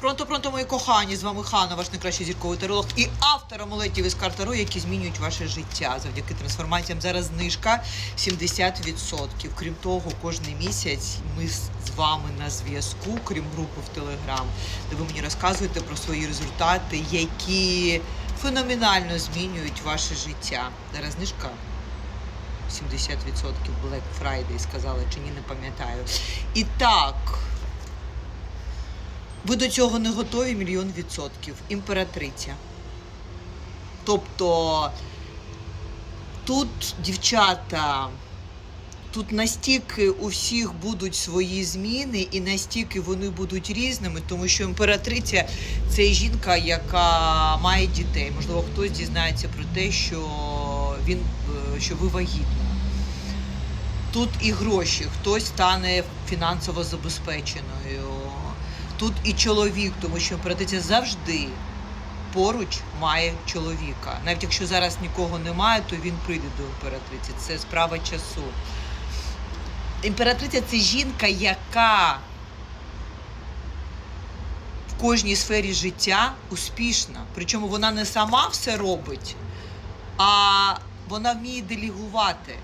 Пронто, пронто, мої кохані, з вами Хана, ваш найкращий зірковий таролог і автор амулетів із карт Таро, які змінюють ваше життя завдяки трансформаціям. Зараз знижка 70%. Крім того, кожен місяць ми з вами на зв'язку, крім групи в Телеграм, де ви мені розказуєте про свої результати, які феноменально змінюють ваше життя. Зараз знижка 70% Black Friday сказала, чи ні, не пам'ятаю. І так. Ви до цього не готові мільйон відсотків. Імператриця. Тобто тут дівчата, тут настільки у всіх будуть свої зміни, і настільки вони будуть різними, тому що імператриця це жінка, яка має дітей. Можливо, хтось дізнається про те, що він е, що ви вагітна. Тут і гроші, хтось стане фінансово забезпеченою. Тут і чоловік, тому що імператриця завжди поруч має чоловіка. Навіть якщо зараз нікого немає, то він прийде до імператриці. Це справа часу. Імператриця це жінка, яка в кожній сфері життя успішна. Причому вона не сама все робить, а вона вміє делегувати.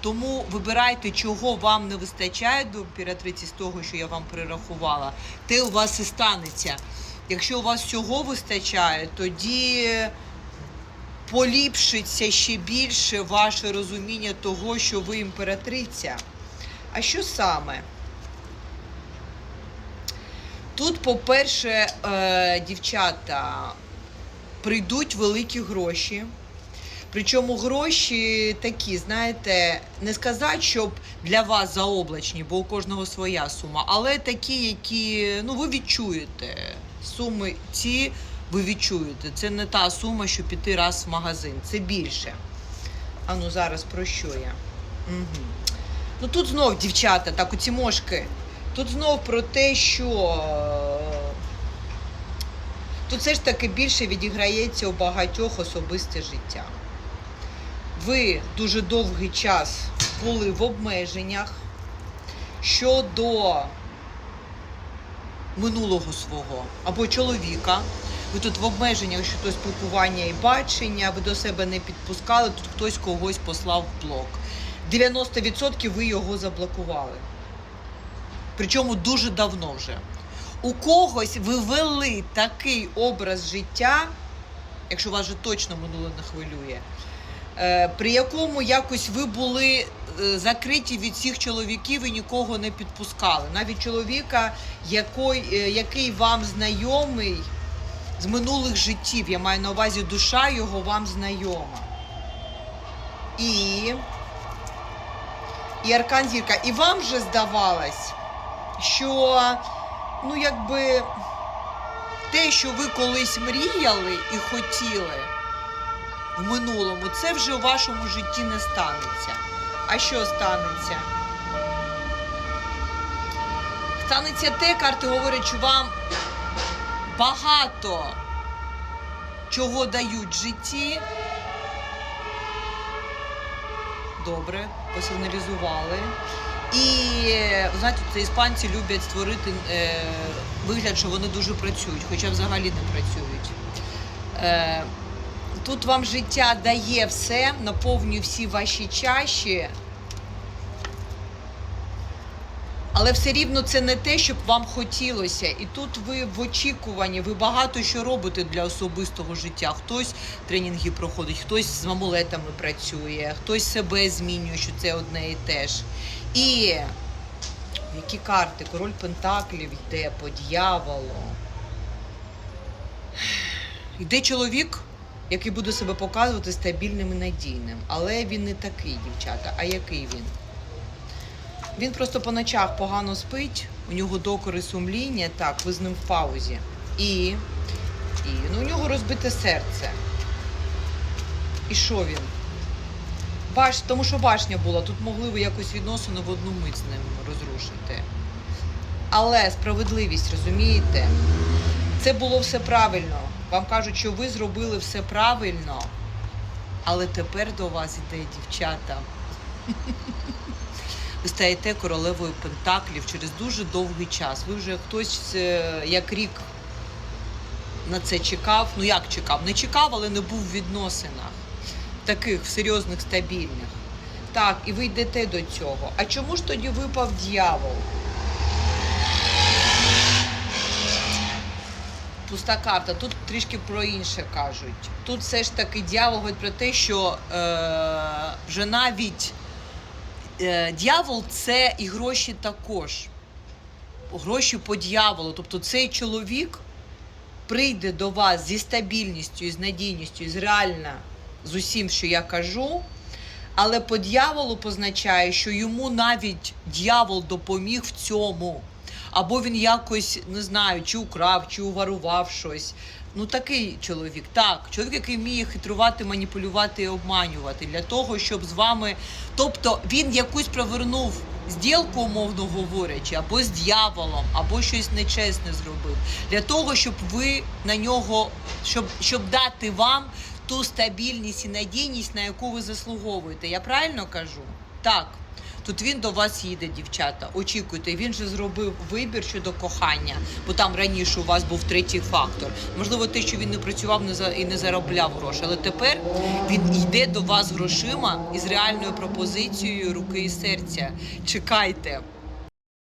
Тому вибирайте, чого вам не вистачає до імператриці з того, що я вам перерахувала, те у вас і станеться. Якщо у вас всього вистачає, тоді поліпшиться ще більше ваше розуміння того, що ви імператриця. А що саме? Тут, по-перше, е, дівчата, прийдуть великі гроші. Причому гроші такі, знаєте, не сказати, щоб для вас заоблачні, бо у кожного своя сума, але такі, які ну, ви відчуєте. Суми ці ви відчуєте. Це не та сума, що піти раз в магазин, це більше. А ну зараз про що я? Угу. Ну тут знов, дівчата, так, оці мошки. Тут знов про те, що е, тут все ж таки більше відіграється у багатьох особисте життя. Ви дуже довгий час були в обмеженнях щодо минулого свого або чоловіка. Ви тут в обмеженнях щодо спілкування і бачення, ви до себе не підпускали, тут хтось когось послав в блок. 90% ви його заблокували. Причому дуже давно вже. У когось ви вели такий образ життя, якщо вас вже точно минуле не хвилює, при якому якось ви були е, закриті від всіх чоловіків і нікого не підпускали. Навіть чоловіка, який, е, який вам знайомий з минулих життів, я маю на увазі душа його вам знайома. І, і Аркан Зірка. І вам вже здавалось, що ну якби те, що ви колись мріяли і хотіли в минулому, це вже у вашому житті не станеться. А що станеться? Станеться те, карти говорять, що вам багато чого дають в житті. Добре, посигналізували. І знаєте, це іспанці люблять створити е, вигляд, що вони дуже працюють, хоча взагалі не працюють. Е, тут вам життя дає все, наповнює всі ваші чаші. Але все рівно це не те, щоб вам хотілося. І тут ви в очікуванні, ви багато що робите для особистого життя. Хтось тренінги проходить, хтось з амулетами працює, хтось себе змінює, що це одне і те ж. І які карти? Король Пентаклів йде по дьяволу. Йде чоловік, який буде себе показувати стабільним і надійним. Але він не такий, дівчата. А який він? Він просто по ночах погано спить, у нього докори сумління, так, ви з ним в паузі. І, і ну, у нього розбите серце. І що він? Баш, тому що башня була, тут могли ви якось відносини в одну мить з ним розрушити. Але справедливість, розумієте? Це було все правильно. Вам кажуть, що ви зробили все правильно, але тепер до вас іде дівчата. Ви стаєте королевою Пентаклів через дуже довгий час. Ви вже хтось е, як рік на це чекав. Ну як чекав? Не чекав, але не був в відносинах таких серйозних, стабільних. Так, і ви йдете до цього. А чому ж тоді випав дьявол? Пуста карта. Тут трішки про інше кажуть. Тут все ж таки дьявол говорить про те, що е, вже навіть е, дьявол це і гроші також. Гроші по дьяволу. Тобто цей чоловік прийде до вас зі стабільністю, з надійністю, з реально з усім, що я кажу. Але по дьяволу позначає, що йому навіть дьявол допоміг в цьому. Або він якось не знаю, чи украв, чи уворував щось. Ну такий чоловік, так, чоловік, який вміє хитрувати, маніпулювати і обманювати для того, щоб з вами. Тобто він якусь провернув зділку, умовно говорячи, або з дьяволом, або щось нечесне зробив. Для того, щоб ви на нього, щоб, щоб дати вам ту стабільність і надійність, на яку ви заслуговуєте. Я правильно кажу? Так. Тут він до вас їде, дівчата. Очікуйте, він же зробив вибір щодо кохання, бо там раніше у вас був третій фактор. Можливо, те, що він не працював не за і не заробляв гроші, але тепер він йде до вас грошима із реальною пропозицією руки і серця. Чекайте.